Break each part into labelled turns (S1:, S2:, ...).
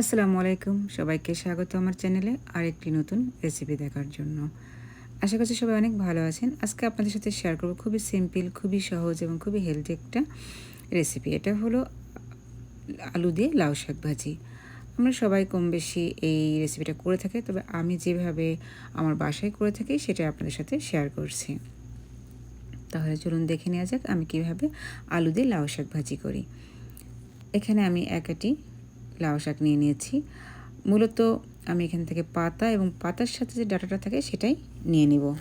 S1: আসসালামু আলাইকুম। সবাইকে স্বাগত আমার চ্যানেলে আরেকটি নতুন রেসিপি দেখার জন্য। আশা করছি সবাই অনেক ভালো আছেন। আজকে আপনাদের সাথে শেয়ার করব খুবই সিম্পল খুবই সহজ এবং খুবই হেলদি একটা রেসিপি এটা হলো আলু দিয়ে লাউ শাক ভাজি। আমরা সবাই কম বেশি এই রেসিপিটা করে থাকি, তবে আমি যেভাবে আমার বাসায় করে থাকি সেটা আপনাদের সাথে শেয়ার করছি। তাহলে চলুন দেখে নেওয়া যাক আমি কীভাবে আলু দিয়ে লাউ শাক ভাজি করি। এখানে আমি একাটি লাউ শাক নিয়ে নিয়েছি। মূলত আমি এখান থেকে পাতা এবং পাতার সাথে যে ডাটাটা থাকে সেটাই নিয়ে নিব।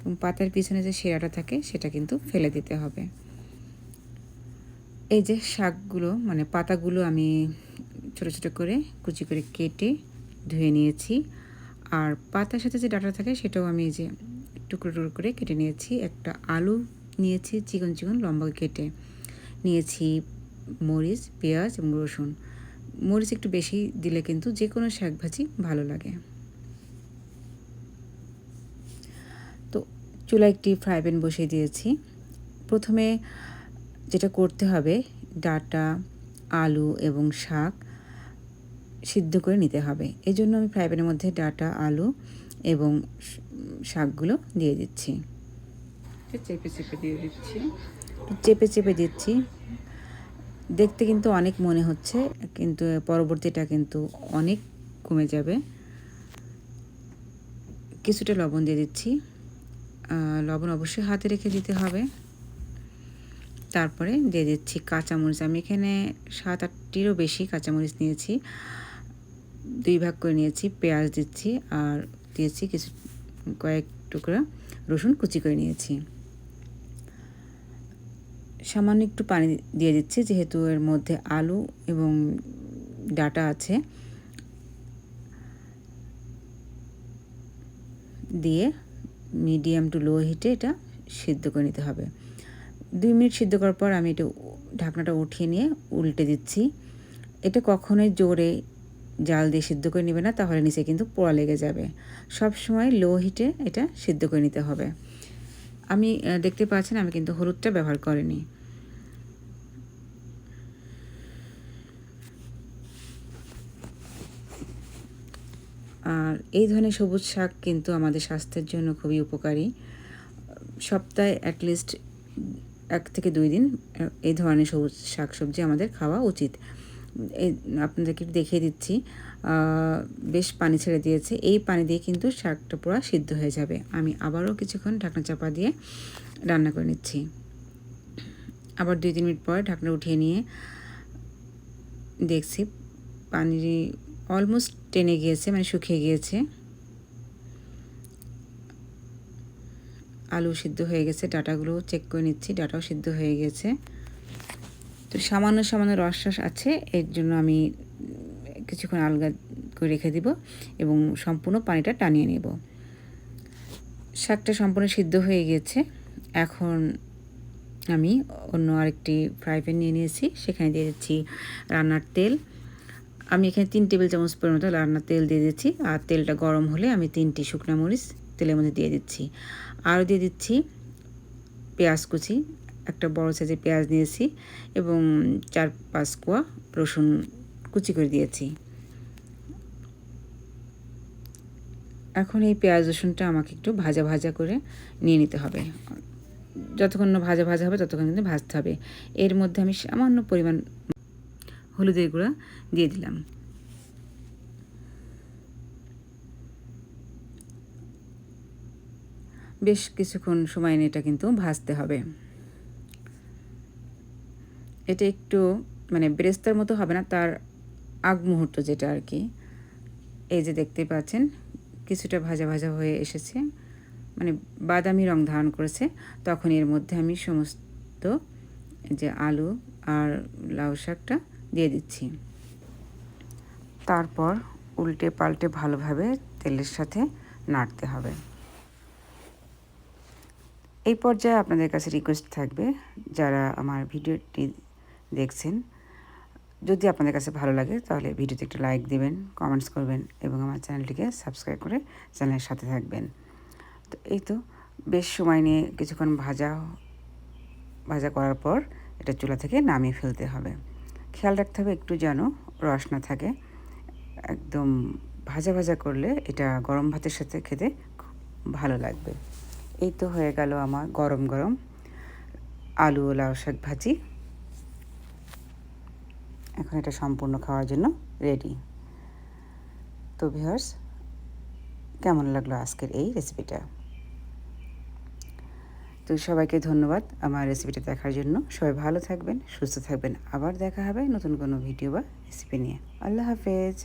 S1: এবং পাতার পিছনে যে শিরাটা থাকে সেটা কিন্তু ফেলে দিতে হবে। এই যে শাকগুলো মানে পাতাগুলো আমি ছোট ছোট করে কুচি করে কেটে ধুয়ে নিয়েছি। আর পাতার সাথে যে ডাটা থাকে সেটাও আমি যে টুকরো টুকরো করে কেটে নিয়েছি। একটা আলু নিয়েছি, চিকন চিকন লম্বা কেটে। নিয়েছি মরিচ, পেঁয়াজ এবং রসুন। মরিচ একটু বেশি দিলে কিন্তু যে কোনো শাক ভাজি ভালো লাগে। তো চুলা একটি ফ্রাই প্যান বসিয়ে দিয়েছি। প্রথমে যেটা করতে হবে ডাটা আলু এবং শাক সিদ্ধ করে নিতে হবে। এই জন্য আমি ফ্রাই প্যানের মধ্যে ডাটা আলু এবং শাকগুলো দিয়ে দিচ্ছি। চেপে চেপে দিয়ে দিচ্ছি। চেপে চেপে দিচ্ছি। দেখতে কিন্তু অনেক মনে হচ্ছে, কিন্তু পরবর্তীটা কিন্তু অনেক কমে যাবে। কিছুটা লবণ দিয়ে দিচ্ছি। লবণ অবশ্যই হাতে রেখে দিতে হবে। তারপরে দিয়ে দিচ্ছি কাঁচামরিচ। আমি এখানে সাত আটটিরও বেশি কাঁচামরিচ নিয়েছি। দুই ভাগ করে নিয়েছি, পেঁয়াজ দিচ্ছি আর দিয়েছি কিছু কয়েক টুকরা রসুন কুচি করে নিয়েছি। সামান্য একটু পানি দিয়ে দিচ্ছি, যেহেতু এর মধ্যে আলু এবং ডাটা আছে। দিয়ে মিডিয়াম টু লো হিটে এটা সিদ্ধ করে নিতে হবে। দুই মিনিট সিদ্ধ করার পর আমি এটা ঢাকনাটা উঠিয়ে নিয়ে উল্টে দিচ্ছি। এটা কখনোই জোরে জাল দিয়ে সিদ্ধ করে নেবে না, তাহলে নিচে কিন্তু পোড়া লেগে যাবে। সব সময় লো হিটে এটা সিদ্ধ করে নিতে হবে। আমি দেখতে পাচ্ছেন, আমি কিন্তু হলুদটা ব্যবহার করিনি। আর এই ধরনের সবুজ শাক কিন্তু আমাদের স্বাস্থ্যের জন্য খুবই উপকারী। সপ্তাহে অ্যাটলিস্ট এক থেকে দুই দিন এই ধরনের সবুজ শাক সবজি আমাদের খাওয়া উচিত। আপনাদেরকে দেখিয়ে দিচ্ছি। বেশ পানি ছেড়ে দিয়েছে। এই পানি দিয়ে কিন্তু শাকটা পুরো সিদ্ধ হয়ে যাবে। আমি আবারও কিছুক্ষণ ঢাকনা চাপা দিয়ে রান্না করে নিচ্ছি। আবার দুই, তিন মিনিট পর ঢাকনা উঠিয়ে নিয়ে দেখছি পানি অলমোস্ট টেনে গিয়েছে মানে শুকিয়ে গিয়েছে। আলু সিদ্ধ হয়ে গেছে, ডাটাগুলো চেক করে নিচ্ছি, ডাটাও সিদ্ধ হয়ে গেছে। তো সামান্য সামান্য রস রস আছে, এর জন্য আমি কিছুক্ষণ আলগা করে রেখে দিব এবং সম্পূর্ণ পানিটা টানিয়ে নেব। শাকটা সম্পূর্ণ সিদ্ধ হয়ে গেছে। এখন আমি অন্য আরেকটি ফ্রাই প্যান নিয়ে নিয়েছি, সেখানে দিয়ে দিচ্ছি রান্নার তেল। আমি এখানে তিন টেবিল চামচ পরিমতো রান্নার তেল দিয়ে দিচ্ছি আর তেলটা গরম হলে আমি তিনটি শুকনো মরিচ তেলের মধ্যে দিয়ে দিচ্ছি। আরও দিয়ে দিচ্ছি পেঁয়াজ কুচি একটা বড় সাইজের পেঁয়াজ নিয়েছি এবং চার পাঁচ কোয়া রসুন কুচি করে দিয়েছি। এখন এই পেঁয়াজ রসুনটা আমাকে একটু ভাজা ভাজা করে নিয়ে নিতে হবে। যতক্ষণ না ভাজা ভাজা হবে ততক্ষণ কিন্তু ভাজতে হবে। এর মধ্যে আমি সামান্য পরিমাণ হলুদের গুঁড়া দিয়ে দিলাম। বেশ কিছুক্ষণ সময় নিয়ে এটা কিন্তু ভাজতে হবে। এটা একটু মানে ব্রেস্তার মতো হবে না, তার আগ মুহূর্ত যেটা আর কি। এই যে দেখতে পাচ্ছেন, কিছুটা ভাজা ভাজা হয়ে এসেছে মানে বাদামি রং ধারণ করেছে। তখন এর মধ্যে আমি সমস্ত যে আলু আর লাউ শাকটা দিয়ে দিচ্ছি। তারপর উল্টে পাল্টে ভালোভাবে তেলের সাথে নাড়তে হবে। এই পর্যায়ে আপনাদের কাছে রিকোয়েস্ট থাকবে, যারা আমার ভিডিওটি দেখছেন। যদি আপনাদের কাছে ভালো লাগে তাহলে ভিডিওতে একটা লাইক দেবেন কমেন্টস করবেন এবং আমার চ্যানেলটিকে সাবস্ক্রাইব করে চ্যানেলের সাথে থাকবেন। তো এই তো বেশ সময় নিয়ে কিছুক্ষণ ভাজা ভাজা করার পর এটা চুলা থেকে নামিয়ে ফেলতে হবে। খেয়াল রাখতে হবে একটু যেন রস না থাকে। একদম ভাজা ভাজা করলে এটা গরম ভাতের সাথে খেতে ভালো লাগবে। এই তো হয়ে গেল আমার গরম গরম আলু ও লাউ শাক ভাজি। এখন এটা সম্পূর্ণ খাওয়ার জন্য রেডি তো ভিউয়ার্স কেমন লাগল আজকের এই রেসিপিটা তো সবাইকে ধন্যবাদ আমার রেসিপিটা দেখার জন্য। সবাই ভালো থাকবেন, সুস্থ থাকবেন। আবার দেখা হবে নতুন কোনো ভিডিও বা রেসিপি নিয়ে। আল্লাহ হাফেজ।